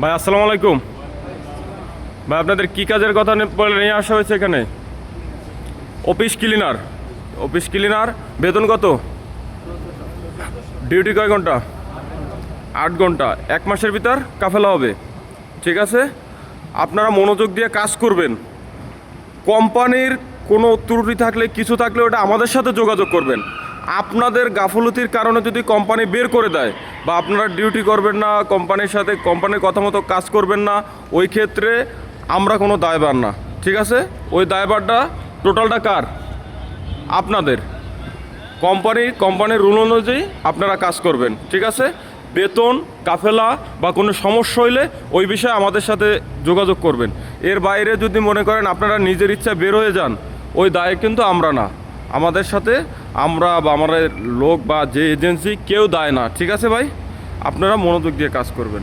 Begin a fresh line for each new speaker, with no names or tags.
ভাই, আসসালামু আলাইকুম। ভাই, আপনাদের কি কাজের কথা বলে নিয়ে আসা হয়েছে এখানে? Office cleaner. অফিস ক্লিনার, বেতন কত? ডিউটি কয় ঘণ্টা? আট ঘণ্টা। এক মাসের ভিতর কাফেলা হবে। ঠিক আছে? আপনারা মনোযোগ দিয়ে কাজ করবেন। কোম্পানির কোনো ত্রুটি থাকলে, কিছু থাকলে ওটা আমাদের সাথে যোগাযোগ করবেন। আপনাদের গাফলতির কারণে যদি কোম্পানি বের করে দেয় বা আপনারা ডিউটি করবেন না কোম্পানির সাথে কোম্পানির কথা মতো কাজ করবেন না, ওই ক্ষেত্রে আমরা কোনো দায়বার না। ঠিক আছে? ওই দায়বারটা টোটালটা কার? আপনাদের। কোম্পানি কোম্পানির রুল অনুযায়ী আপনারা কাজ করবেন। ঠিক আছে? বেতন, কাফেলা বা কোনো সমস্যা হইলে ওই বিষয়ে আমাদের সাথে যোগাযোগ করবেন। এর বাইরে যদি মনে করেন আপনারা নিজের ইচ্ছা বের হয়ে যান, ওই দায় কিন্তু আমরা না। আমাদের সাথে, আমরা বা আমাদের লোক বা যে এজেন্সি কেউ দেয় না। ঠিক আছে ভাই? আপনারা মনোযোগ দিয়ে কাজ করবেন।